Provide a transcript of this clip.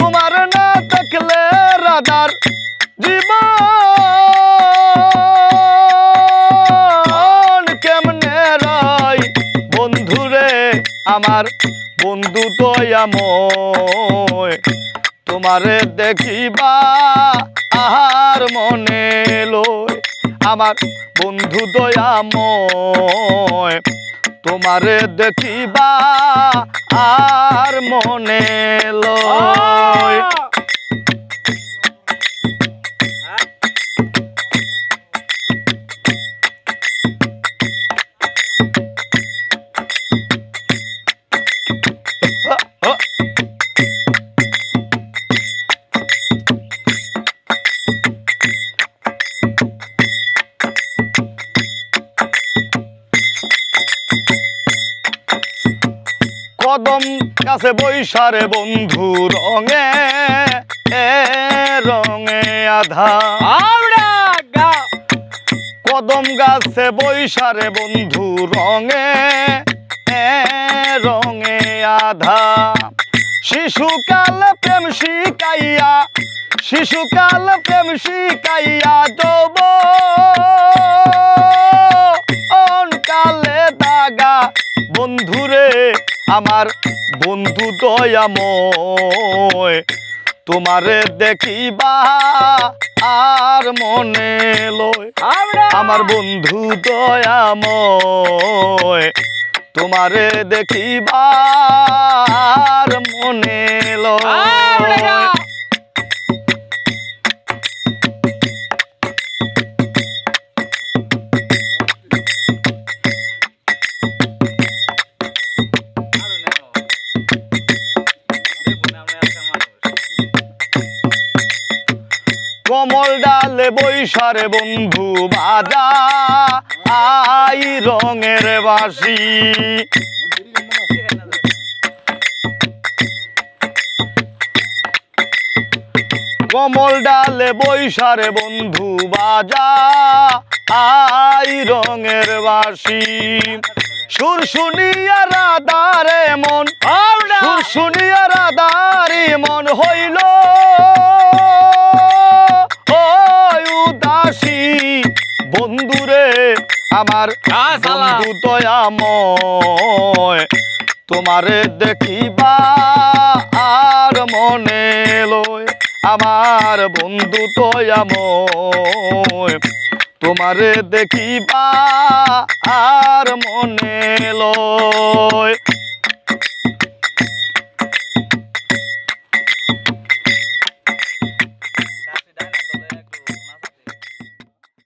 তোমার না দেখলে রাধার জীবন কেমনে রাই বন্ধুরে আমার বন্ধু দয়াময় তোমারে দেখিবা আহার মনে লয়। আমার বন্ধু দয়াময় তোমারে দেখিবা আর মনে কদম কাছে বৈশারে বন্ধু রঙে এ রঙে আধা। গা। কদম গাছে বৈশারে বন্ধু রঙে এ রঙে আধা। শিশুকাল প্রেম শিকাইয়া শিশুকাল প্রেম শিকাইয়া যৌব আমার বন্ধু দয়াময় তোমারে দেখিবা আর মনে লয়। আমরা বন্ধু দয়াময় তোমারে দেখিবার মনে আমরা কমল ডালে বৈশারে বন্ধু বাজা আই রঙের বাসি কমল ডালে বৈশারে বন্ধু বাজা আই রঙের বাসি সুর শুনিয়া রাধারে মন সুর শুনিয়া রাধারি মন হইল। আমার বন্ধু দয়াময় তোমারে দেখিবা আর মনে লয়। আমার বন্ধু দয়াময় তোমারে দেখিবা আর মনে লয়।